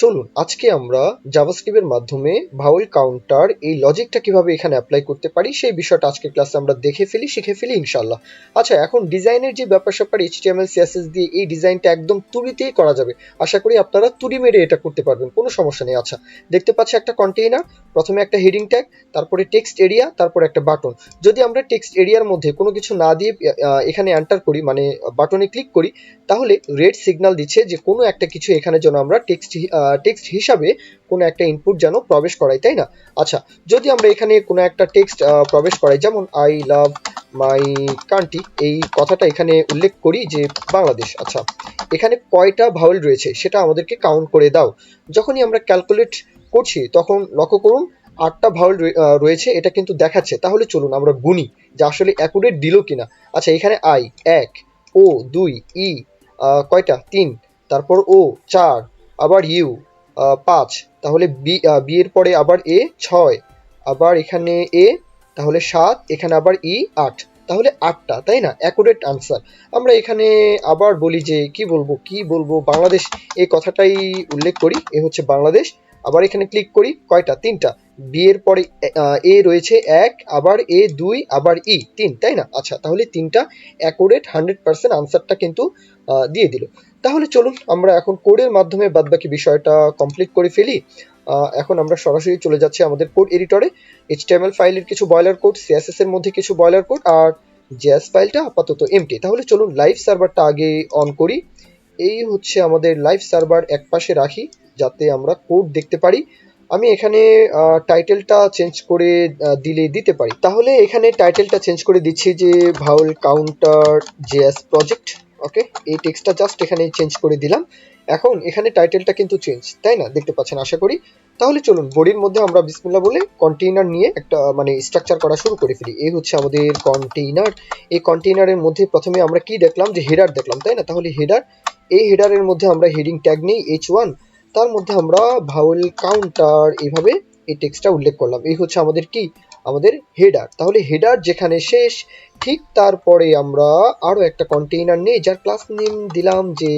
চলুন, আজকে আমরা জাভাস্ক্রিপ্টের মাধ্যমে ভাওয়েল কাউন্টার এই লজিকটা কীভাবে এখানে অ্যাপ্লাই করতে পারি সেই বিষয়টা আজকে ক্লাসে আমরা দেখে ফেলি, শিখে ফেলি ইনশাল্লাহ আচ্ছা এখন ডিজাইনের যে ব্যাপার স্যাপার এইচটিএমএল সিএসএস দিয়ে এই ডিজাইনটা একদম তুড়িতেই করা যাবে, আশা করি আপনারা তুড়ি মেরে এটা করতে পারবেন, কোনো সমস্যা নেই। আচ্ছা দেখতে পাচ্ছি একটা কন্টেইনার প্রথমে একটা হেডিং ট্যাগ তারপরে টেক্সট এরিয়া তারপরে একটা বাটন যদি আমরা টেক্সট এরিয়ার মধ্যে কোনো কিছু না দিয়ে এখানে এন্টার করি মানে বাটনে ক্লিক করি, তাহলে রেড সিগনাল দিচ্ছে যে কোনো একটা কিছু এখানে যেন আমরা টেক্সট টেক্সট হিসাবে কোনো একটা ইনপুট যেন প্রবেশ করাই তাই না? আচ্ছা যদি আমরা এখানে কোনো একটা টেক্সট প্রবেশ করাই যেমন আই লাভ মাই কান্ট্রি এই কথাটা এখানে উল্লেখ করি যে বাংলাদেশ। আচ্ছা এখানে কয়টা ভাওয়েল রয়েছে সেটা আমাদেরকে কাউন্ট করে দাও। যখনই আমরা ক্যালকুলেট করছি, তখন লক্ষ্য করুন, আটটা ভাওয়েল রয়েছে, এটা কিন্তু দেখাচ্ছে। তাহলে চলুন আমরা গুনি যে আসলে অ্যাকুরেট দিল কিনা। আচ্ছা এখানে আই এক ও দুই ই কয়টা? তিন, তারপর ও চার আবার ইউ পাঁচ, তাহলে বি বি এর পরে আবার এ, ছয়, আবার এখানে এ, তাহলে সাত, এখানে আবার ই, আট, তাহলে আটটা, তাই না? অ্যাকুরেট আনসার আমরা এখানে আবার বলি যে, কি বলব কি বলব, বাংলাদেশ, এই কথাটাই উল্লেখ করি, এ হচ্ছে বাংলাদেশ। আবার এখানে ক্লিক করি, কয়টা? তিনটা। বি এর পরে, এ রয়েছে এক, আবার এ দুই, আবার ই, তিন, তাই না? আচ্ছা তাহলে তিনটা অ্যাকুরেট হান্ড্রেড পার্সেন্ট আনসারটা কিন্তু দিয়ে দিল। তাহলে চলুন, আমরা এখন কোডের মাধ্যমে বাদবাকি বিষয়টা কমপ্লিট করে ফেলি। এখন আমরা সরাসরি চলে যাচ্ছি আমাদের কোড এডিটরে এইচটিএমএল ফাইলের কিছু বয়লার কোড সিএসএস এর মধ্যে কিছু বয়লার কোড আর জেএস ফাইলটা আপাতত এমটি তাহলে চলুন লাইভ সার্ভারটা আগে অন করি। এই হচ্ছে আমাদের লাইভ সার্ভার এক পাশে রাখি। যাতে আমরা কোড দেখতে পারি। আমি এখানে টাইটেলটা চেঞ্জ করে দিলে দিতে পারি। তাহলে এখানে টাইটেলটা চেঞ্জ করে দিচ্ছি যে vowel counter JS project okay এই টেক্সটটা জাস্ট এখানে চেঞ্জ করে দিলাম। এখন এখানে টাইটেলটা কিন্তু চেঞ্জ তাই না? দেখতে পাচ্ছেন, আশা করি। তাহলে চলুন, বডির মধ্যে আমরা বিসমিল্লা বলে কন্টেইনার নিয়ে একটা মানে স্ট্রাকচার করা শুরু করে ফেলি। এই হচ্ছে আমাদের কন্টেইনার এই কন্টেইনারের মধ্যে প্রথমে আমরা কি দেখলাম? যে হেডার দেখলাম, তাই না? তাহলে হেডার এই হেডারের মধ্যে আমরা হেডিং ট্যাগ নেই এইচ ওয়ান তার মধ্যে আমরা ভাওয়েল কাউন্টার এইভাবে এই টেক্সটটা উল্লেখ করলাম। এই হচ্ছে আমাদের কি? আমাদের হেডার তাহলে হেডার যেখানে শেষ, ঠিক তারপরে আমরা আরও একটা কন্টেইনার নেই, যার ক্লাস নেম দিলাম যে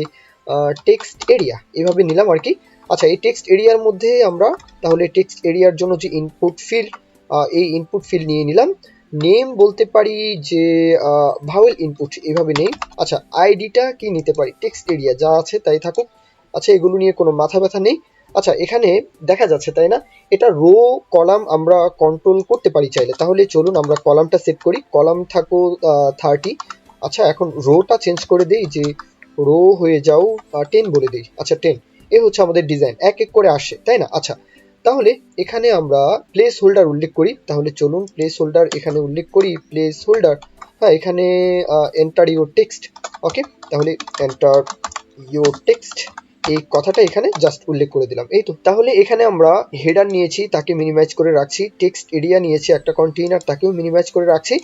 টেক্সট এরিয়া এভাবে নিলাম আর কি। আচ্ছা এই টেক্সট এরিয়ার মধ্যে আমরা তাহলে টেক্সট এরিয়ার জন্য যে ইনপুট ফিল্ড এই ইনপুট ফিল্ড নিয়ে নিলাম। নেম বলতে পারি যে ভাওয়েল ইনপুট এভাবে নেই। আচ্ছা আইডিটা কি নিতে পারি? টেক্সট এরিয়া যা আছে তাই থাকুক। আচ্ছা এগুলো নিয়ে কোনো মাথা ব্যথা নেই? আচ্ছা এখানে দেখা যাচ্ছে, তাই না? এটা রো কলাম আমরা কন্ট্রোল করতে পারি চাইলে। তাহলে চলুন আমরা কলামটা সেট করি। কলাম থাকো থার্টি আচ্ছা এখন রোটা চেঞ্জ করে দেই যে রো হয়ে যাও টেন বলে দিই। আচ্ছা টেন এ হচ্ছে আমাদের ডিজাইন এক এক করে আসে, তাই না? আচ্ছা তাহলে এখানে আমরা প্লেস হোল্ডার উল্লেখ করি। তাহলে চলুন প্লেস হোল্ডার এখানে উল্লেখ করি। প্লেস হোল্ডার হ্যাঁ এখানে এন্টার ইউর টেক্সট ওকে তাহলে এন্টার ইউর টেক্সট এই কথাটা এখানে জাস্ট উল্লেখ করে দিলাম। এই তো, তাহলে এখানে আমরা হেডার নিয়েছি, তাকে মিনিমাইজ করে রাখছি টেক্সট এরিয়া নিয়েছি একটা কন্টেইনার তাকেও মিনিমাইজ করে রাখছি।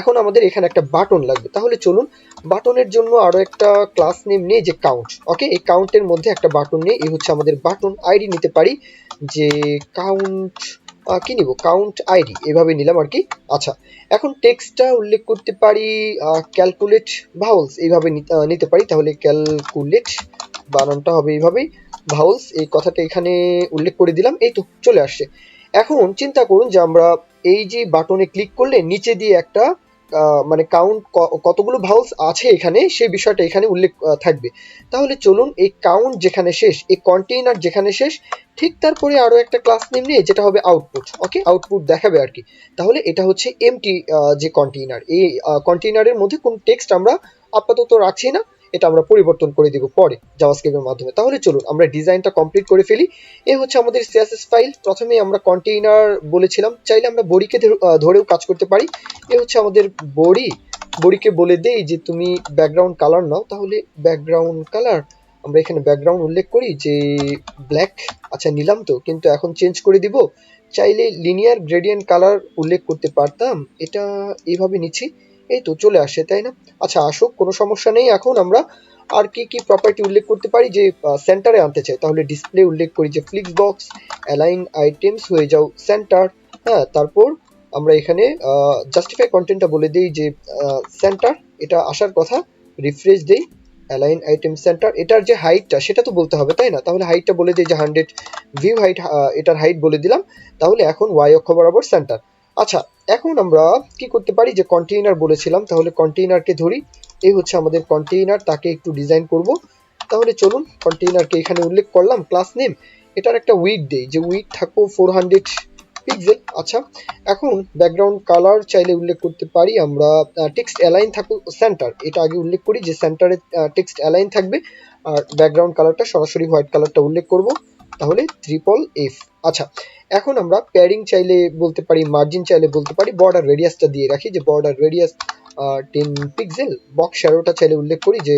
এখন আমাদের এখানে একটা বাটন লাগবে। তাহলে চলুন বাটনের জন্য আরও একটা ক্লাস নেম নেই যে কাউন্ট ওকে এই কাউন্টের মধ্যে একটা বাটন নেই, এই হচ্ছে আমাদের বাটন আইডি নিতে পারি, যে কাউন্ট কি নিব? কাউন্ট আইডি এভাবে নিলাম আর কি। আচ্ছা এখন টেক্সটটা উল্লেখ করতে পারি ক্যালকুলেট ভাউলস এইভাবে নিতে পারি, তাহলে ক্যালকুলেট বানানটা হবে এইভাবেই। ভাউলস এই কথাটা এখানে উল্লেখ করে দিলাম। এই তো, চলে আসছে। এখন চিন্তা করুন যে আমরা এই যে বাটনে ক্লিক করলে নিচে দিয়ে একটা মানে কাউন্ট কতগুলো ভাউলস আছে এখানে, সেই বিষয়টা এখানে উল্লেখ থাকবে। তাহলে চলুন এই কাউন্ট যেখানে শেষ, এই কন্টেইনার যেখানে শেষ, ঠিক তারপরে আরও একটা ক্লাস নেম নিয়ে, যেটা হবে আউটপুট ওকে আউটপুট দেখাবে আর কি। তাহলে এটা হচ্ছে এমটি যে কন্টেইনার এই কন্টেইনারের মধ্যে কোন টেক্সট আমরা আপাতত রাখছি না। এটা আমরা পরিবর্তন করে দিব পরে জাভাস্ক্রিপ্টের মাধ্যমে। তাহলে চলুন, আমরা ডিজাইনটা কমপ্লিট করে ফেলি। এই হচ্ছে আমাদের সিএসএস ফাইল প্রথমে আমরা কন্টেইনার বলেছিলাম। চাইলে আমরা বড়িকে ধরে- ধরেও কাজ করতে পারি। এ হচ্ছে আমাদের বড়ি। বড়িকে বলে দেই যে, তুমি ব্যাকগ্রাউন্ড কালার নাও। তাহলে ব্যাকগ্রাউন্ড কালার আমরা এখানে ব্যাকগ্রাউন্ড উল্লেখ করি যে ব্ল্যাক আচ্ছা নিলাম তো, কিন্তু এখন চেঞ্জ করে দিব। চাইলে লিনিয়ার গ্রেডিয়েন্ট কালার উল্লেখ করতে পারতাম। এটা এইভাবে নিচ্ছি। এই তো চলে আসে, তাই না? আচ্ছা আসুক, কোনো সমস্যা নেই। এখন আমরা আর কি কি প্রপার্টি উল্লেখ করতে পারি যে সেন্টারে আনতে চাই। তাহলে ডিসপ্লে উল্লেখ করি যে ফ্লিক্স বক্স অ্যালাইন আইটেমস হয়ে যাও সেন্টার হ্যাঁ তারপর আমরা এখানে জাস্টিফাই কন্টেন্টটা বলে দিই যে সেন্টার এটা আসার কথা। রিফ্রেশ দেই অ্যালাইন আইটেম সেন্টার এটার যে হাইটটা সেটা তো বলতে হবে, তাই না? তাহলে হাইটটা বলে দিই যে হান্ড্রেড ভিউ হাইট এটার হাইট বলে দিলাম। তাহলে এখন ওয়াই অক্ষ বরাবর সেন্টার আচ্ছা এখন আমরা কি করতে পারি? যে কন্টেইনার বলেছিলাম, তাহলে কন্টেইনারকে ধরি। এই হচ্ছে আমাদের কন্টেইনার তাকে একটু ডিজাইন করব। তাহলে চলুন কন্টেইনারকে এখানে উল্লেখ করলাম ক্লাস নেম এটার একটা উইড দেই, যে উইড থাকব ফোর হান্ড্রেড পিক্সেল আচ্ছা এখন ব্যাকগ্রাউন্ড কালার চাইলে উল্লেখ করতে পারি আমরা টেক্সট অ্যালাইন থাকুক সেন্টার এটা আগে উল্লেখ করি যে সেন্টারে টেক্সট অ্যালাইন থাকবে। আর ব্যাকগ্রাউন্ড কালারটা সরাসরি হোয়াইট কালারটা উল্লেখ করব। তাহলে ট্রিপল এফ আচ্ছা এখন আমরা প্যারিং চাইলে বলতে পারি মার্জিন চাইলে বলতে পারি বর্ডার রেডিয়াসটা দিয়ে রাখি যে border radius ten pixel box শ্যাডোটা চাইলে উল্লেখ করি যে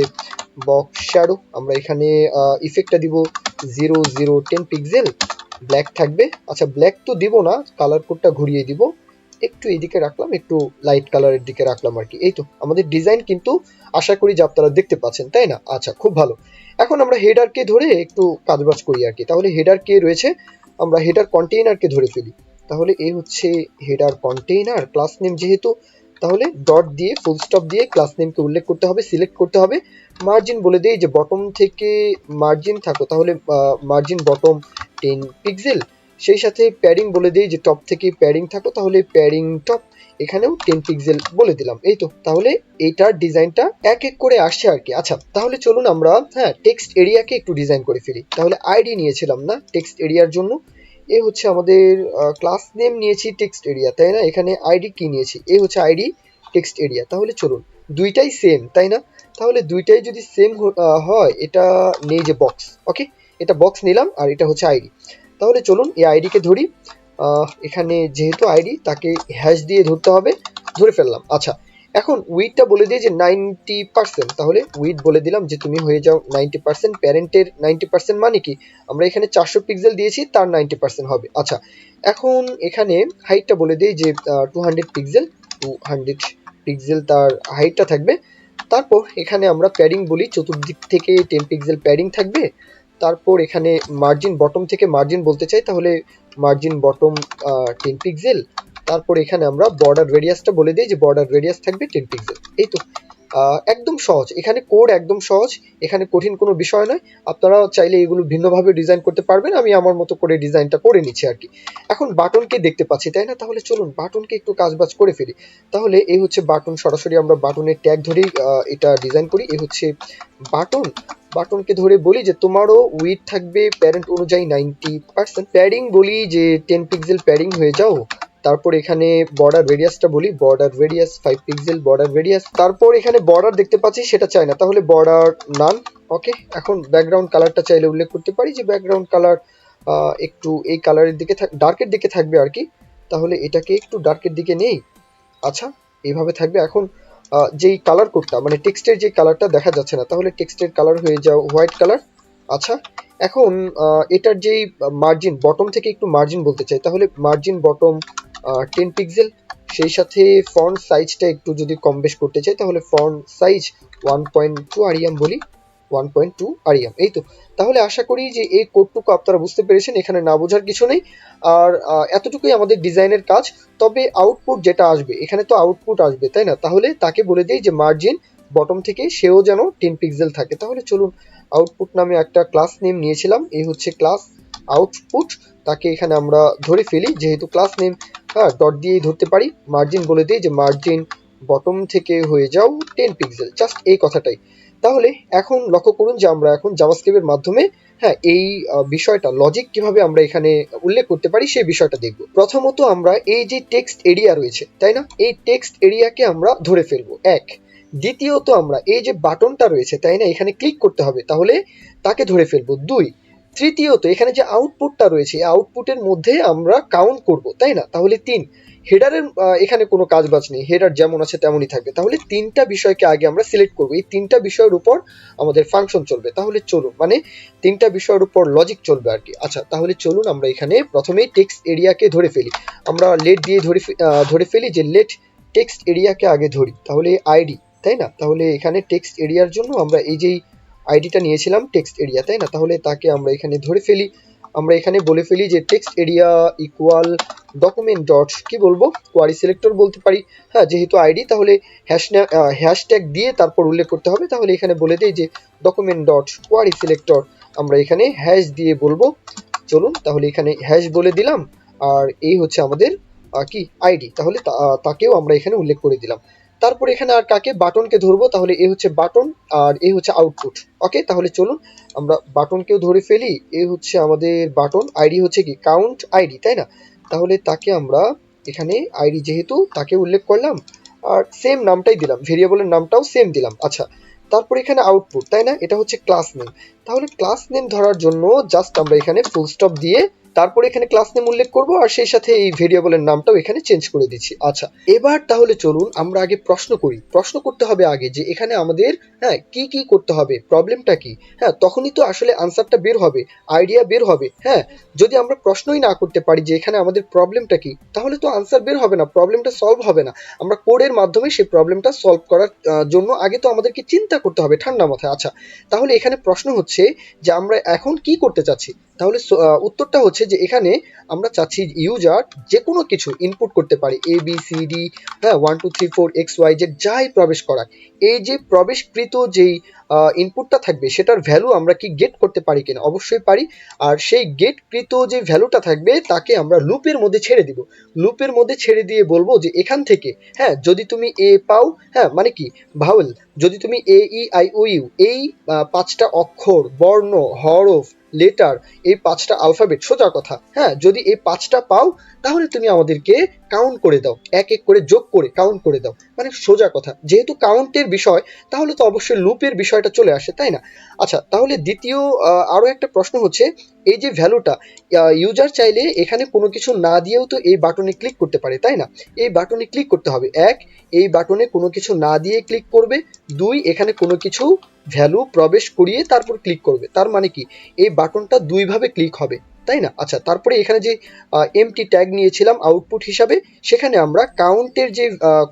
বক্স শ্যাডো আমরা এখানে ইফেক্টটা দিব zero zero ten pixel black থাকবে। আচ্ছা ব্ল্যাক তো দিব না কালার কোডটা ঘুরিয়ে দিব। একটু এদিকে রাখলাম, একটু লাইট কালারের দিকে রাখলাম আর কি। এই তো, আমাদের ডিজাইন কিন্তু আশা করি যে আপনারা দেখতে পাচ্ছেন, তাই না? আচ্ছা খুব ভালো। এখন আমরা হেডারকে ধরে একটু কাজবাজ করি আর কি। তাহলে হেডার কে রয়েছে, আমরা হেডার কন্টেইনারকে ধরে ফেলি। তাহলে এই হচ্ছে হেডার কন্টেইনার ক্লাস নেম যেহেতু, তাহলে ডট দিয়ে ফুল স্টপ দিয়ে ক্লাস নেমকে উল্লেখ করতে হবে সিলেক্ট করতে হবে। মার্জিন বলে দেই যে বটম থেকে মার্জিন থাকো, তাহলে মার্জিন বটম টেন পিক্সেল সেই সাথে প্যাডিং বলে দিই যে টপ থেকে প্যাডিং থাকো, তাহলে প্যাডিং টপ এখানেও টেন পিক্সেল বলে দিলাম। এই তো, তাহলে এইটার ডিজাইনটা এক এক করে আসছে আর কি। আচ্ছা তাহলে চলুন আমরা হ্যাঁ টেক্সট এরিয়াকে একটু ডিজাইন করে ফেলি। তাহলে আইডি নিয়েছিলাম না টেক্সট এরিয়ার জন্য। এ হচ্ছে আমাদের ক্লাস নেম নিয়েছি টেক্সট এরিয়া তাই না? এখানে আইডি কি নিয়েছি? এ হচ্ছে আইডি টেক্সট এরিয়া তাহলে চলুন, দুইটাই সেম তাই না? তাহলে দুইটাই যদি সেম হয়, এটা নেই যে বক্স ওকে এটা বক্স নিলাম আর এটা হচ্ছে আইডি তাহলে চলুন এই আইডিকে ধরি। এখানে যেহেতু আইডি, তাকে হ্যাশ দিয়ে ধরতে হবে, ধরে ফেললাম। আচ্ছা এখন উইডটা বলে দিই যে নাইনটি পার্সেন্ট তাহলে উইথ বলে দিলাম যে তুমি হয়ে যাও নাইনটি পার্সেন্ট প্যারেন্টের নাইনটি পার্সেন্ট মানে কি? আমরা এখানে চারশো পিক্সেল দিয়েছি, তার নাইনটি পার্সেন্ট হবে। আচ্ছা এখন এখানে হাইটটা বলে দিই যে two hundred pixel two hundred pixel তার হাইটটা থাকবে। তারপর এখানে আমরা প্যাডিং বলি, চতুর্দিক থেকে টেন পিক্সেল প্যাডিং থাকবে। তারপর এখানে মার্জিন বটম থেকে মার্জিন বলতে চাই, তাহলে মার্জিন বটম টেন পিক্সেল তারপর এখানে আমরা বর্ডার রেডিয়াসটা বলে দিই যে বর্ডার রেডিয়াস থাকবে টেন পিক্সেল এই তো। একদম সহজ। এখানে কোড একদম সহজ, এখানে কঠিন কোনো বিষয় নয়। আপনারা চাইলে এগুলো ভিন্নভাবে ডিজাইন করতে পারবেন। আমি আমার মতো করে ডিজাইনটা করে নিচ্ছি আর কি এখন বাটনকে দেখতে পাচ্ছি, তাই না? তাহলে চলুন বাটনকে একটু কাজবাজ করে ফেলি। তাহলে এই হচ্ছে বাটন সরাসরি আমরা বাটনের ট্যাগ ধরেই এটা ডিজাইন করি। এই হচ্ছে বাটন বাটনকে ধরে বলি যে তোমারও উইথ থাকবে প্যারেন্ট অনুযায়ী নাইনটি পার্সেন্ট প্যাডিং বলি যে টেন পিক্সেল প্যাডিং হয়ে যাও। তারপর এখানে বর্ডার রেডিয়াসটা বলি border radius five pixel border radius তারপর এখানে বর্ডার দেখতে পাচ্ছি, সেটা চাই না। তাহলে বর্ডার নান ওকে এখন ব্যাকগ্রাউন্ড কালারটা চাইলে উল্লেখ করতে পারি যে ব্যাকগ্রাউন্ড কালার একটু এই কালারের দিকে ডার্কের দিকে থাকবে আর কি। তাহলে এটাকে একটু ডার্কের দিকে নেই। আচ্ছা এইভাবে থাকবে। এখন যেই কালার কোডটা মানে টেক্সটের যে কালারটা দেখা যাচ্ছে না, তাহলে টেক্সটের কালার হয়ে যাও হোয়াইট কালার আচ্ছা এখন এটার যেই মার্জিন বটম থেকে একটু মার্জিন বলতে চাই, তাহলে মার্জিন বটম টেন পিক্সেল সেই সাথে ফন্ট সাইজটা একটু যদি কম বেশ করতে চাই, তাহলে font size one point two আরিয়াম বলি ওয়ান পয়েন্ট টু আরিয়াম এই তো। তাহলে আশা করি যে এই কোডটুকু আপনারা বুঝতে পেরেছেন, এখানে না বোঝার কিছু নেই। আর এতটুকুই আমাদের ডিজাইনের কাজ, তবে আউটপুট যেটা আসবে, এখানে তো আউটপুট আসবে, তাই না? তাহলে তাকে বলে দিই যে মার্জিন বটম থেকে সেও যেন টেন পিক্সেল থাকে। তাহলে চলুন আউটপুট নামে একটা ক্লাস নেম নিয়েছিলাম, এই হচ্ছে ক্লাস আউটপুট তাকে এখানে আমরা ধরে ফেলি, যেহেতু ক্লাস নেম হ্যাঁ ডট দিয়েই ধরতে পারি। মার্জিন বলে দিই যে মার্জিন বটম থেকে হয়ে যাও টেন পিক্সেল জাস্ট এই কথাটাই। তাহলে এখন লক্ষ্য করুন যে আমরা এখন জাভাস্ক্রিপ্টের মাধ্যমে হ্যাঁ এই বিষয়টা লজিক কীভাবে আমরা এখানে উল্লেখ করতে পারি সেই বিষয়টা দেখব। প্রথমত আমরা এই যে টেক্সট এরিয়া রয়েছে, তাই না? এই টেক্সট এরিয়াকে আমরা ধরে ফেলব। এক। দ্বিতীয়ত আমরা এই যে বাটনটা রয়েছে, তাই না? এখানে ক্লিক করতে হবে। তাহলে তাকে ধরে ফেলব। দুই। তৃতীয়ত এখানে যে আউটপুটটা রয়েছে আউটপুটের মধ্যে আমরা কাউন্ট করব, তাই না? তাহলে তিন। হেডারের এখানে কোনো কাজ বাজ নেই। হেডার যেমন আছে তেমনই থাকবে। তাহলে তিনটা বিষয়কে আগে আমরা সিলেক্ট করব। এই তিনটা বিষয়ের উপর আমাদের ফাংশন চলবে। তাহলে চলুন মানে তিনটা বিষয়ের উপর লজিক চলবে আর কি। আচ্ছা তাহলে চলুন আমরা এখানে প্রথমেই টেক্সট এরিয়াকে ধরে ফেলি। আমরা লেট দিয়ে ধরে ধরে ফেলি যে লেট টেক্সট এরিয়াকে আগে ধরি। তাহলে আইডি তাই না? তাহলে এখানে টেক্সট এরিয়ার জন্য আমরা এই যেই আইডিটা নিয়েছিলাম টেক্সট এরিয়া তাই না? তাহলে তাকে আমরা এখানে ধরে ফেলি। আমরা এখানে বলে ফেলি যে text area equal document dot কি বলব? কোয়ারি সিলেক্টর বলতে পারি। হ্যাঁ যেহেতু আইডি, তাহলে হ্যাশ হ্যাশট্যাগ দিয়ে তারপর উল্লেখ করতে হবে। তাহলে এখানে বলে দিই যে ডকুমেন্ট ডট কোয়ারি সিলেক্টর আমরা এখানে হ্যাশ দিয়ে বলব। চলুন, তাহলে এখানে হ্যাশ বলে দিলাম। আর এই হচ্ছে আমাদের কি? আইডি। তাহলে তাকেও আমরা এখানে উল্লেখ করে দিলাম। তারপর এখানে আর কাকে? বাটনকে ধরবো, তাহলে এ হচ্ছে বাটন আর এ হচ্ছে আউটপুট। ওকে তাহলে চলুন, আমরা বাটনকেও ধরে ফেলি। এ হচ্ছে আমাদের বাটন। আইডি হচ্ছে কি? কাউন্ট আইডি, তাই না? তাহলে তাকে আমরা এখানে আইডি যেহেতু, তাকে উল্লেখ করলাম। আর সেম নামটাই দিলাম। ভেরিয়েবলের নামটাও সেম দিলাম। আচ্ছা তারপর এখানে আউটপুট তাই না? এটা হচ্ছে ক্লাস নেম তাহলে ক্লাস নেম ধরার জন্য জাস্ট আমরা এখানে ফুল স্টপ দিয়ে তারপর এখানে ক্লাস নেম উল্লেখ করব, আর সেই সাথে এই ভেরিয়েবলের নামটাও এখানে চেঞ্জ করে দিচ্ছি। আচ্ছা এবার তাহলে চলুন আমরা আগে প্রশ্ন করি। প্রশ্ন করতে হবে আগে যে এখানে আমাদের হ্যাঁ কি কি করতে হবে প্রবলেমটা কি? হ্যাঁ তখনই তো আসলে আনসারটা বের হবে আইডিয়া বের হবে। হ্যাঁ যদি আমরা প্রশ্নই না করতে পারি যে এখানে আমাদের প্রবলেমটা কি, তাহলে তো আনসার বের হবে না প্রবলেমটা সলভ হবে না। আমরা কোডের মাধ্যমে সেই প্রবলেমটা সলভ করার জন্য আগে তো আমাদেরকে চিন্তা করতে হবে ঠান্ডা মাথায়। আচ্ছা তাহলে এখানে প্রশ্ন হচ্ছে যে আমরা এখন কি করতে চাচ্ছি? তাহলে উত্তরটা হচ্ছে যে এখানে আমরা চাচ্ছি ইউজার যে কোনো কিছু ইনপুট করতে পারে এ বি সি ডি হ্যাঁ one two three four X Y Z যাই প্রবেশ করাক। এই যে প্রবেশকৃত যেই ইনপুটটা থাকবে, সেটার ভ্যালু আমরা কি গেট করতে পারি কিনা? অবশ্যই পারি। আর সেই গেটকৃত যে ভ্যালুটা থাকবে, তাকে আমরা লুপের মধ্যে ছেড়ে দিব। লুপের মধ্যে ছেড়ে দিয়ে বলব যে এখান থেকে হ্যাঁ যদি তুমি এ পাও হ্যাঁ মানে কি? ভাওয়েল যদি তুমি এ ই আই ও ইউ এই পাঁচটা অক্ষর, বর্ণ, হরফ লেটার এই পাঁচটা আলফাবেট সোজা কথা। হ্যাঁ যদি এই পাঁচটা পাও, তাহলে তুমি আমাদেরকে কাউন্ট করে দাও। এক এক করে যোগ করে কাউন্ট করে দাও। মানে সোজা কথা। যেহেতু কাউন্টের বিষয়, তাহলে তো অবশ্যই লুপের বিষয়টা চলে আসে, তাই না? আচ্ছা তাহলে দ্বিতীয় আরও একটা প্রশ্ন হচ্ছে, এই যে ভ্যালুটা ইউজার চাইলে এখানে কোনো কিছু না দিয়েও তো এই বাটনে ক্লিক করতে পারে, তাই না? এই বাটনে ক্লিক করতে হবে। এক, এই বাটনে কোনো কিছু না দিয়ে ক্লিক করবে। দুই, এখানে কোনো কিছু ভ্যালু প্রবেশ করিয়ে তারপর ক্লিক করবে। তার মানে কি? এই বাটনটা দুইভাবে ক্লিক হবে, তাই না? আচ্ছা তারপরে এখানে যে এমটি ট্যাগ নিয়েছিলাম আউটপুট হিসাবে, সেখানে আমরা কাউন্টের যে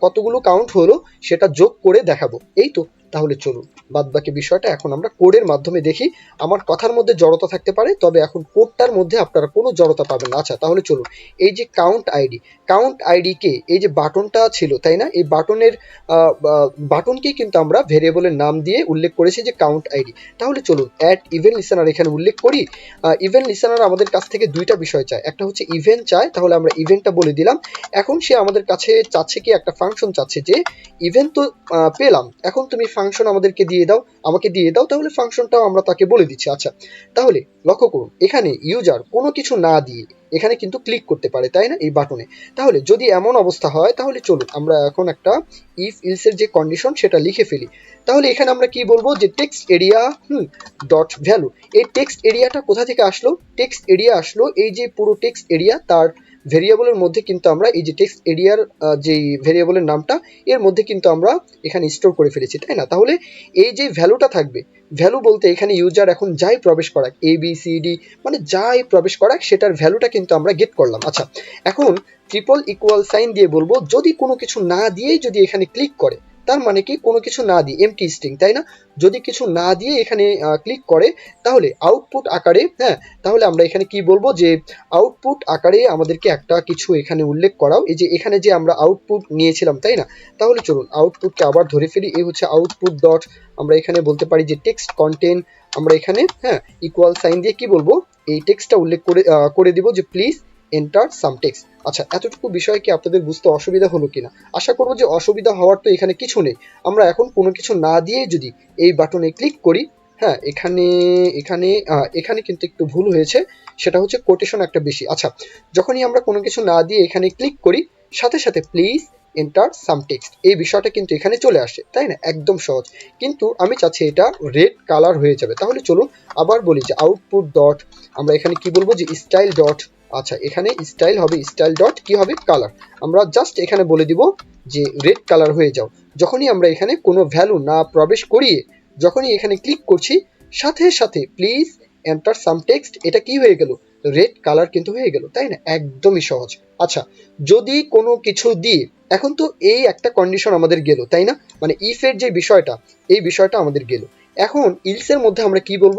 কতগুলো কাউন্ট হলো, সেটা যোগ করে দেখাবো। এই তো তাহলে চলুন। বাদ বাকি বিষয়টা এখন আমরা কোডের মাধ্যমে দেখি। আমার কথার মধ্যে জড়তা থাকতে পারে, তবে এখন কোডটার মধ্যে আপনারা কোনো জড়তা পাবেন না। আচ্ছা তাহলে চলুন। এই যে কাউন্ট আইডি কাউন্ট আইডি কে, এই যে বাটনটা ছিল, তাই না? এই বাটনের বাটনকেই কিন্তু আমরা ভেরিয়েবলের নাম দিয়ে উল্লেখ করেছি যে কাউন্ট আইডি তাহলে চলুন অ্যাট ইভেন্ট লিসেনার এখানে উল্লেখ করি। ইভেন্ট লিসেনার আমাদের কাছ থেকে দুইটা বিষয় চায়। একটা হচ্ছে ইভেন্ট চায়, তাহলে আমরা ইভেন্টটা বলে দিলাম। এখন সে আমাদের কাছে চাচ্ছে কি, একটা ফাংশন চাচ্ছে যে ইভেন্ট তো পেলাম। এখন তুমি ফাংশন আমাদেরকে দিয়ে দাও, আমাকে দিয়ে দাও, তাহলে ফাংশনটাও আমরা তাকে বলে দিচ্ছি। আচ্ছা তাহলে লক্ষ্য করুন, এখানে ইউজার কোনো কিছু না দিয়ে এখানে কিন্তু ক্লিক করতে পারে, তাই না? এই বাটনে তাহলে যদি এমন অবস্থা হয়, তাহলে চলুন, আমরা এখন একটা ইফ ইলসের যে কন্ডিশন সেটা লিখে ফেলি। তাহলে এখানে আমরা কি বলব? যে text area hmm dot value এই টেক্সট এরিয়াটা কোথা থেকে আসলো? টেক্সট এরিয়া আসলো, এই যে পুরো টেক্সট এরিয়া তার ভেরিয়েবলের মধ্যে কিন্তু আমরা এই যে টেক্সট এরিয়ার যে ভেরিয়েবলের নামটা, এর মধ্যে কিন্তু আমরা এখানে স্টোর করে ফেলেছি, তাই না? তাহলে এই যে ভ্যালুটা থাকবে ভ্যালু বলতে এখানে ইউজার এখন যাই প্রবেশ করাক এ বি সি ডি মানে যাই প্রবেশ করাক, সেটার ভ্যালুটা কিন্তু আমরা গেট করলাম। আচ্ছা এখন ট্রিপল ইকুয়াল সাইন দিয়ে বলব, যদি কোনো কিছু না দিয়েই যদি এখানে ক্লিক করে তার মানে কি কোনো কিছু না দিয়ে এমটি স্ট্রিং তাই না? যদি কিছু না দিয়ে এখানে ক্লিক করে, তাহলে আউটপুট আকারে হ্যাঁ তাহলে আমরা এখানে কি বলব যে আউটপুট আকারে আমাদেরকে একটা কিছু এখানে উল্লেখ করাও, এই যে এখানে যে আমরা আউটপুট নিয়েছিলাম, তাই না? তাহলে চলুন আউটপুটকে আবার ধরে ফেলি, এই হচ্ছে আউটপুট ডট আমরা এখানে বলতে পারি যে টেক্সট কন্টেন্ট আমরা এখানে হ্যাঁ ইকুয়াল সাইন দিয়ে কি বলব? এই টেক্সটটা উল্লেখ করে করে দিব যে প্লিজ এন্টার সাম টেক্সট আচ্ছা এতটুকু বিষয় কি আপনাদের বুঝতে অসুবিধা হলো কিনা? আশা করব যে অসুবিধা হওয়ার তো এখানে কিছু নেই। আমরা এখন কোনো কিছু না দিয়ে যদি এই বাটনে ক্লিক করি হ্যাঁ এখানে এখানে এখানে কিন্তু একটু ভুল হয়েছে, সেটা হচ্ছে কোটেশন একটা বেশি। আচ্ছা যখনই আমরা কোনো কিছু না দিয়ে এখানে ক্লিক করি, সাথে সাথে প্লিজ এন্টার সাম টেক্সট এই বিষয়টা কিন্তু এখানে চলে আসে, তাই না? একদম সহজ। কিন্তু আমি চাচ্ছি এটা রেড কালার হয়ে যাবে। তাহলে চলুন আবার বলি যে আউটপুট ডট আমরা এখানে কি বলব যে স্টাইল ডট আচ্ছা এখানে স্টাইল হবে স্টাইল ডট কি হবে? কালার আমরা জাস্ট এখানে বলে দিব যে রেড কালার হয়ে যাও। যখনই আমরা এখানে কোনো ভ্যালু না প্রবেশ করিয়ে যখনই এখানে ক্লিক করছি, সাথে সাথে প্লিজ এন্টার সাম টেক্সট এটা কি হয়ে গেল? রেড কালার কিন্তু হয়ে গেল, তাই না? একদমই সহজ। আচ্ছা যদি কোনো কিছু দিয়ে, এখন তো এই একটা কন্ডিশন আমাদের গেল, তাই না? মানে ইফের যে বিষয়টা, এই বিষয়টা আমাদের গেল। এখন ইলসের মধ্যে আমরা কি বলব?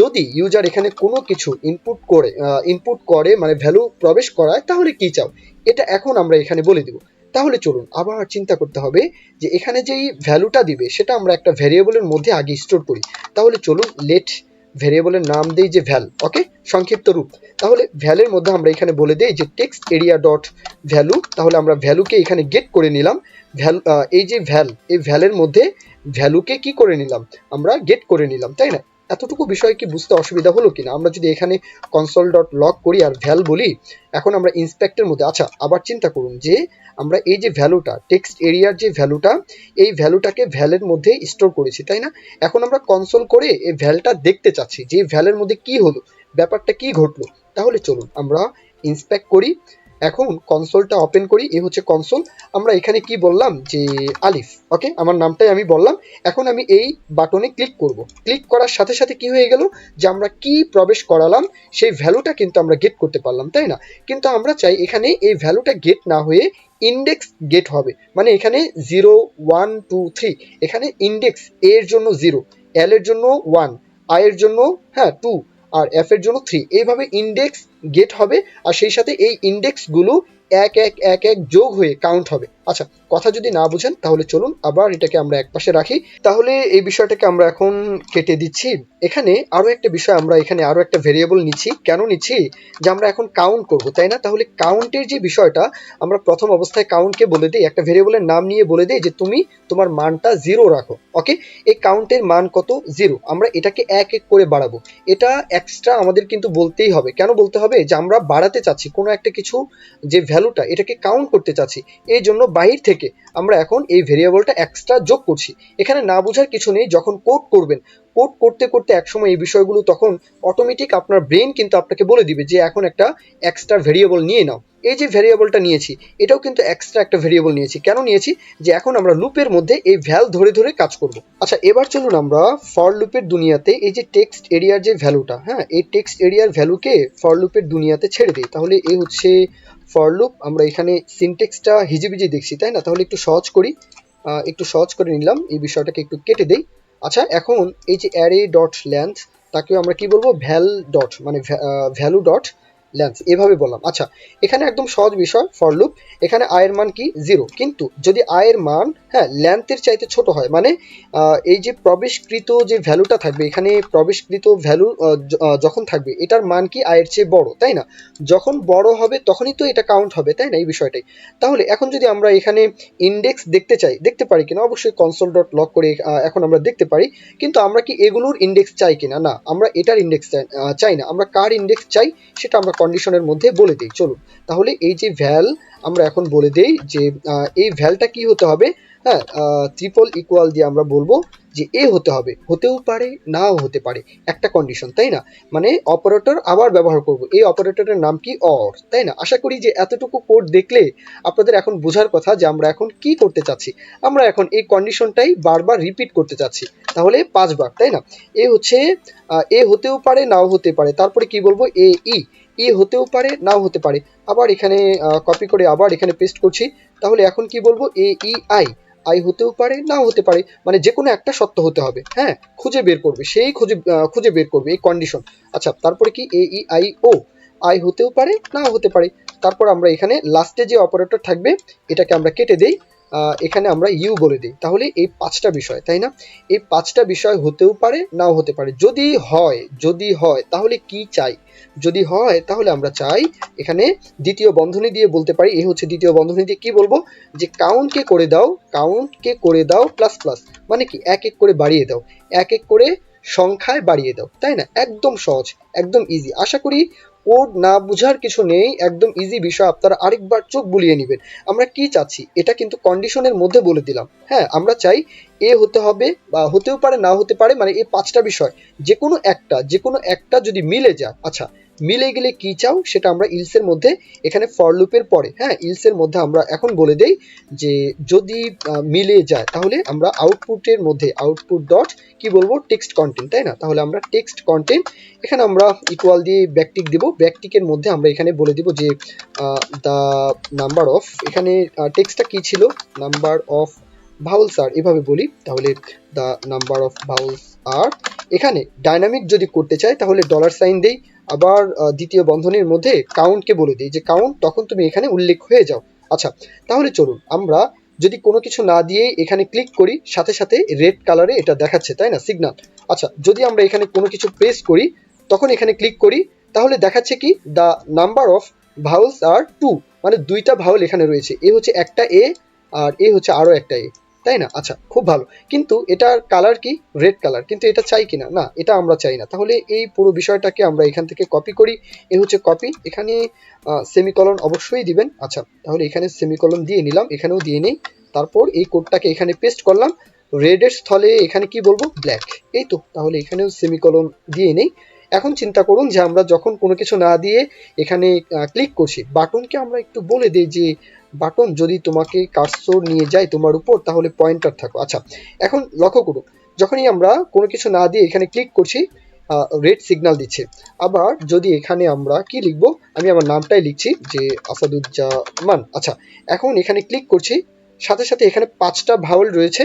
যদি ইউজার এখানে কোনো কিছু ইনপুট করে ইনপুট করে মানে ভ্যালু প্রবেশ করায়, তাহলে কি চাও? এটা এখন আমরা এখানে বলে দিব। তাহলে চলুন, আবার চিন্তা করতে হবে যে এখানে যেই ভ্যালুটা দিবে, সেটা আমরা একটা ভ্যারিয়েবলের মধ্যে আগে স্টোর করি। তাহলে চলুন লেট ভ্যারিয়েবলের নাম দেই যে ভ্যাল ওকে সংক্ষিপ্ত রূপ। তাহলে ভ্যালের মধ্যে আমরা এখানে বলে দেই যে টেক্সট এরিয়া ডট ভ্যালু তাহলে আমরা ভ্যালুকে এখানে গেট করে নিলাম। ভ্যাল এই যে ভ্যাল এই ভ্যালের মধ্যে ভ্যালুকে কি করে নিলাম? আমরা গেট করে নিলাম, তাই না? এতটুকু বিষয় কি বুঝতে অসুবিধা হলো কিনা? আমরা যদি এখানে কনসোল ডট লক করি আর ভ্যাল বলি, এখন আমরা ইন্সপেক্টের মধ্যে আচ্ছা আবার চিন্তা করুন যে আমরা এই যে ভ্যালুটা টেক্সট এরিয়ার যে ভ্যালুটা, এই ভ্যালুটাকে ভ্যালের মধ্যে স্টোর করেছি, তাই না? এখন আমরা কনসোল করে এই ভ্যালটা দেখতে চাচ্ছি যে ভ্যালের মধ্যে কি হলো, ব্যাপারটা কি ঘটলো? তাহলে চলুন, আমরা ইন্সপেক্ট করি এখন কনসোলটা ওপেন করি এ হচ্ছে কনসোল আমরা এখানে কি বললাম? যে আলিফ ওকে আমার নামটাই আমি বললাম। এখন আমি এই বাটনে ক্লিক করব। ক্লিক করার সাথে সাথে কি হয়ে গেল? যে আমরা কি প্রবেশ করালাম, সেই ভ্যালুটা কিন্তু আমরা গেট করতে পারলাম, তাই না? কিন্তু আমরা চাই এখানে এই ভ্যালুটা গেট না হয়ে ইন্ডেক্স গেট হবে। মানে এখানে জিরো ওয়ান টু থ্রি এখানে ইন্ডেক্স এর জন্য জিরো এল এর জন্য ওয়ান আই এর জন্য হ্যাঁ টু আর এফ এর জন্য থ্রি এইভাবে ইন্ডেক্স গেট হবে আর সেই সাথে এই ইন্ডেক্সগুলো এক এক এক এক যোগ হয়ে কাউন্ট হবে। আচ্ছা কথা যদি না বুঝেন, তাহলে চলুন আবার এটাকে আমরা একপাশে রাখি। তাহলে এই বিষয়টাকে আমরা এখন কেটে দিচ্ছি। এখানে আরও একটা বিষয়, আমরা এখানে আরও একটা ভেরিয়েবল নিচ্ছি। কেন নিচ্ছি? যে আমরা এখন কাউন্ট করব, তাই না? তাহলে কাউন্টের যে বিষয়টা, আমরা প্রথম অবস্থায় কাউন্টকে বলে দিই, একটা ভেরিয়েবলের নাম নিয়ে বলে দিই যে তুমি তোমার মানটা জিরো রাখো ওকে এই কাউন্টের মান কত? জিরো আমরা এটাকে এক এক করে বাড়াবো। এটা এক্সট্রা আমাদের কিন্তু বলতেই হবে। কেন বলতে হবে? যে আমরা বাড়াতে চাচ্ছি, কোনো একটা কিছু যে ভ্যালুটা এটাকে কাউন্ট করতে চাচ্ছি। এই জন্য বাহির থেকে আমরা এখন এই ভেরিয়েবলটা এক্সট্রা যোগ করছি। এখানে না বোঝার কিছু নেই, যখন কোড করবেন কোড করতে করতে একসময় এই বিষয়গুলো তখন অটোমেটিক আপনার ব্রেন কিন্তু আপনাকে বলে দিবে যে, এখন একটা এক্সট্রা ভেরিয়েবল নিয়ে নাও। এই যে ভেরিয়েবলটা নিয়েছি, এটাও কিন্তু এক্সট্রা একটা ভেরিয়েবল নিয়েছি। কেন নিয়েছি? যে এখন আমরা লুপের মধ্যে এই ভ্যাল ধরে ধরে কাজ করব। আচ্ছা এবার চলুন আমরা ফর লুপের দুনিয়াতে এই যে টেক্সট এরিয়ার যে ভ্যালুটা হ্যাঁ এই টেক্সট এরিয়ার ভ্যালুকে ফর লুপের দুনিয়াতে ছেড়ে দিই। তাহলে এই হচ্ছে ফর লুপ আমরা এখানে সিনটেক্সটা হিজিবিজি দেখছি, তাই না? তাহলে একটু সহজ করি। একটু সহজ করে নিলাম, এই বিষয়টাকে একটু কেটে দেই। আচ্ছা এখন এই যে অ্যারে ডট ল্যান্থ তাকেও আমরা কি বলব? ভ্যাল ডট মানে ভ্যালু ডট লেন্থ এভাবে বললাম। আচ্ছা এখানে একদম সহজ বিষয় ফর লুপ এখানে আয়ের মান কি? জিরো কিন্তু যদি আয়ের মান হ্যাঁ লেন্থের চাইতে ছোট হয় মানে এই যে প্রবেশকৃত যে ভ্যালুটা থাকবে, এখানে প্রবেশকৃত ভ্যালু যখন থাকবে, এটার মান কি আয়ের চেয়ে বড়, তাই না? যখন বড় হবে, তখনই তো এটা কাউন্ট হবে, তাই না, এই বিষয়টাই? তাহলে এখন যদি আমরা এখানে ইন্ডেক্স দেখতে চাই, দেখতে পারি কিনা? অবশ্যই কনসোল ডট লক করে এখন আমরা দেখতে পারি, কিন্তু আমরা কি এগুলোর ইন্ডেক্স চাই কিনা? না, আমরা এটার ইন্ডেক্স চাই না। আমরা কার ইন্ডেক্স চাই, সেটা আমরা কন্ডিশনের মধ্যে বলে দিই। চলুন, তাহলে এই যে ভ্যাল আমরা এখন বলে দেই যে এই ভ্যালটা কি হতে হবে? হ্যাঁ ট্রিপল ইকুয়াল দিয়ে আমরা বলব যে এ হতে হবে। হতেও পারে, নাও হতে পারে। একটা কন্ডিশন তাই না? মানে অপারেটর আবার ব্যবহার করব। এই অপারেটরের নাম কি? অর তাই না? আশা করি যে এতটুকু কোড দেখলে আপনাদের এখন বোঝার কথা যে আমরা এখন কি করতে চাচ্ছি। আমরা এখন এই কন্ডিশনটাই বারবার রিপিট করতে চাচ্ছি। তাহলে পাঁচবার, তাই না? এ হচ্ছে এ হতেও পারে, নাও হতে পারে। তারপরে কি বলব? এ, ই। ই হতেও পারে, নাও হতে পারে। আবার এখানে কপি করে আবার এখানে পেস্ট করছি। তাহলে এখন কি বলব? এ, ই, আই। আই হতেও পারে, নাও হতে পারে। মানে যে কোনো একটা সত্য হতে হবে হ্যাঁ? খুঁজে বের করবে, সেই খুঁজে খুঁজে বের করবে, এই কন্ডিশন আচ্ছা তারপরে কি? এ, ই, আই, ও। আই হতেও পারে, নাও হতে পারে। তারপর আমরা এখানে লাস্টে যে অপারেটর থাকবে, এটাকে আমরা কেটে দেই। এখানে আমরা ইউ বলে দিই। তাহলে এই পাঁচটা বিষয়, তাই না? এই পাঁচটা বিষয় হতেও পারে, নাও হতে পারে। যদি হয় যদি হয়, তাহলে কি চাই? যদি হয়, তাহলে আমরা চাই এখানে দ্বিতীয় বন্ধনী দিয়ে বলতে পারি। এই হচ্ছে দ্বিতীয় বন্ধনী দিয়ে কি বলব? যে কাউন্টকে করে দাও কাউন্টকে করে দাও প্লাস প্লাস মানে কি এক এক করে বাড়িয়ে দাও। এক এক করে সংখ্যায় বাড়িয়ে দাও, তাই না? একদম সহজ, একদম ইজি আশা করি কোড না বুঝার কিছু নেই, একদম ইজি বিষয়। আপনারা আরেকবার চোখ বুলিয়ে নেবেন। আমরা কি চাচ্ছি? এটা কিন্তু কন্ডিশনের মধ্যে বলে দিলাম। হ্যাঁ আমরা চাই এ হতে হবে বা হতেও পারে, না হতে পারে মানে এই পাঁচটা বিষয়। যে কোনো একটা যে কোনো একটা যদি মিলে যায় আচ্ছা মিলে গেলে কি চাও সেটা আমরা ইলসের মধ্যে এখানে ফর লুপের পরে হ্যাঁ ইলসের মধ্যে আমরা এখন বলে দেই যে যদি মিলে যায় তাহলে আমরা আউটপুটের মধ্যে আউটপুট ডট কি বলব? টেক্সট কন্টেন্ট তাই না? তাহলে আমরা টেক্সট কন্টেন্ট এখানে আমরা ইকুয়াল দিয়ে ব্যাকটিক দিব। ব্যাকটিকের মধ্যে আমরা এখানে বলে দিব যে দ্য নাম্বার অফ এখানে টেক্সটটা কি ছিল? নাম্বার অফ ভাউলস আর এভাবে বলি। তাহলে দ্য নাম্বার অফ ভাউলস আর এখানে ডাইনামিক যদি করতে চাই তাহলে ডলার সাইন দেই। আবার দ্বিতীয় বন্ধনীর মধ্যে কাউন্টকে বলে দিই। যে কাউন্ট, তখন তুমি এখানে উল্লেখ হয়ে যাও। আচ্ছা তাহলে চলুন, আমরা যদি কোনো কিছু না দিয়ে এখানে ক্লিক করি, সাথে সাথে রেড কালারে এটা দেখাচ্ছে, তাই না, সিগন্যাল? আচ্ছা যদি আমরা এখানে কোনো কিছু প্রেস করি, তখন এখানে ক্লিক করি, তাহলে দেখাচ্ছে কি the number of vowels are two মানে দুইটা ভাউল এখানে রয়েছে। এ হচ্ছে একটা এ আর এ হচ্ছে আরও একটা এ তাই না? আচ্ছা খুব ভালো। কিন্তু এটার কালার কি? রেড কালার কিন্তু এটা চাই কিনা? না, এটা আমরা চাই না। তাহলে এই পুরো বিষয়টাকে আমরা এখান থেকে কপি করি। এ হচ্ছে কপি এখানে সেমিকলন অবশ্যই দিবেন। আচ্ছা তাহলে এখানে সেমিকলন দিয়ে নিলাম। এখানেও দিয়ে নেই। তারপর এই কোডটাকে এখানে পেস্ট করলাম। রেডের স্থলে এখানে কি বলব? ব্ল্যাক এই তো, তাহলে এখানেও সেমিকলন দিয়ে নেই। এখন চিন্তা করুন যে আমরা যখন কোনো কিছু না দিয়ে এখানে ক্লিক করছি বাটনকে আমরা একটু বলে দিই যে বাটন যদি তোমাকে কার্সর নিয়ে যায় তোমার উপর, তাহলে পয়েন্টার থাকো। আচ্ছা এখন লক্ষ্য করুন যখনই আমরা কোনো কিছু না দিয়ে এখানে ক্লিক করছি রেড সিগন্যাল দিচ্ছে। আবার যদি এখানে আমরা কি লিখব? আমি আমার নামটাই লিখছি যে আসাদুজ্জামান। আচ্ছা এখন এখানে ক্লিক করছি, সাথে সাথে এখানে পাঁচটা ভাওয়াল রয়েছে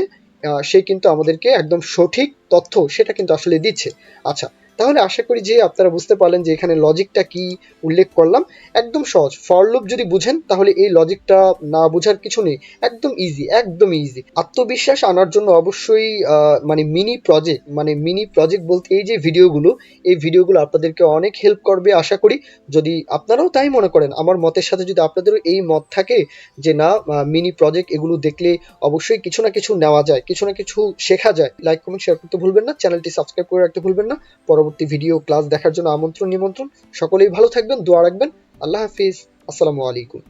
সে কিন্তু আমাদেরকে একদম সঠিক তথ্য সেটা কিন্তু আসলে দিচ্ছে। আচ্ছা তাহলে আশা করি যে আপনারা বুঝতে পারলেন যে এখানে লজিকটা কি উল্লেখ করলাম। একদম সহজ। ফর লুপ যদি বুঝেন, তাহলে এই লজিকটা না বোঝার কিছু নেই। একদম ইজি একদম ইজি আত্মবিশ্বাস আনার জন্য অবশ্যই মানে মিনি প্রজেক্ট মানে মিনি প্রজেক্ট বলতে এই যে ভিডিওগুলো এই ভিডিওগুলো আপনাদেরকে অনেক হেল্প করবে আশা করি। যদি আপনারাও তাই মনে করেন, আমার মতের সাথে যদি আপনাদেরও এই মত থাকে যে না মিনি প্রজেক্ট এগুলো দেখলে অবশ্যই কিছু না কিছু নেওয়া যায়, কিছু না কিছু শেখা যায় লাইক কমেন্ট শেয়ার করতে ভুলবেন না। চ্যানেলটি সাবস্ক্রাইব করে রাখতে ভুলবেন না। পরবর্তী ভিডিও ক্লাস দেখার জন্য আমন্ত্রণ, নিমন্ত্রণ। সকলেই ভালো থাকবেন, দোয়া রাখবেন। আল্লাহ হাফিজ। আসসালামু আলাইকুম।